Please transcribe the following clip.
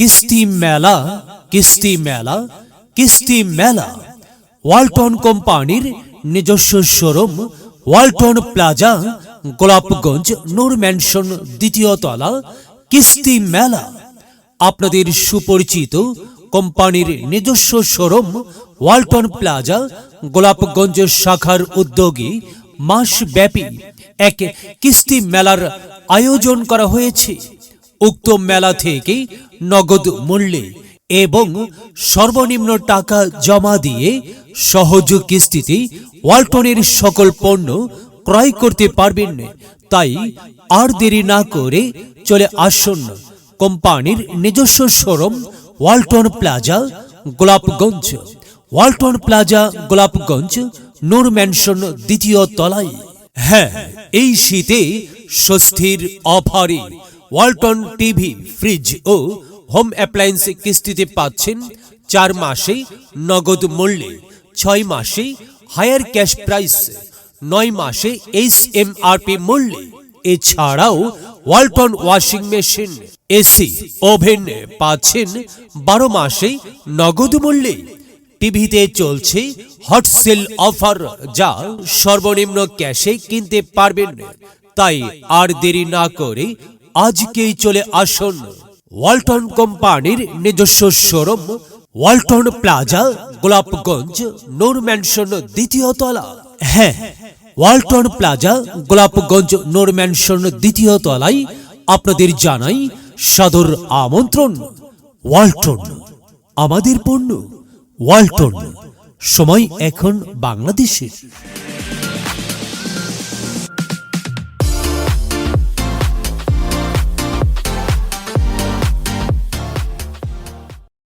কিস্তি মেলা কিস্তি মেলা কিস্তি মেলা। ওয়ালটন কোম্পানির নিজস্ব showroom, Walton plaza, Golapganj, Noor mansion দ্বিতীয় তলা, কিস্তি মেলা। আপনাদের সুপরিচিত কোম্পানির নিজস্ব শোরুম, ওয়ালটন প্লাজা, গোলাপগঞ্জ শাখার উদ্যোগে মাসব্যাপী এক কিস্তি মেলার আয়োজন করা হয়েছে। উক্ত মেলা থেকে নগদ মূল্যে এবং সর্বনিম্ন টাকা জমা দিয়ে সহজ কিস্তিতে ওয়ালটনের সকল পণ্য ক্রয় করতে পারবেন। তাই আর দেরি না করে চলে আসুন কোম্পানির নিজস্ব showroom, Walton plaza, Golapganj. Walton plaza, Golapganj, Noor mansion দ্বিতীয় তলায়। হ্যাঁ এই শীতে স্বস্তির অফারে ওয়ালটন টিভি, ফ্রিজ ও হোম অ্যাপ্লায়েন্স কিস্তিতে পাচ্ছেন চার মাসে নগদ মূল্যে, ছয় মাসে হায়ার ক্যাশ প্রাইস, নয় মাসে এইচ এম আর মূল্যে। এছাড়াও Walton washing machine AC oven পাচ্ছেন বারো মাসে নগদ মূল্যে। টিভিতে চলছে হট সেল অফার যা সর্বনিম্ন ক্যাশে কিনতে পারবেন। তাই আর দেরি না করে আজকেই চলে আসুন ওয়ালটন কোম্পানির নিজস্ব showroom, Walton plaza, Golapganj, Noor mansion দ্বিতীয় তলা। হ্যাঁ Walton plaza, Golapganj, Noor mansion দ্বিতীয় তলায় আপনাদের জানাই সাদর আমন্ত্রণ। ওয়ালটন, আমাদের পণ্য। ওয়ালটন, সময় এখন বাংলাদেশের।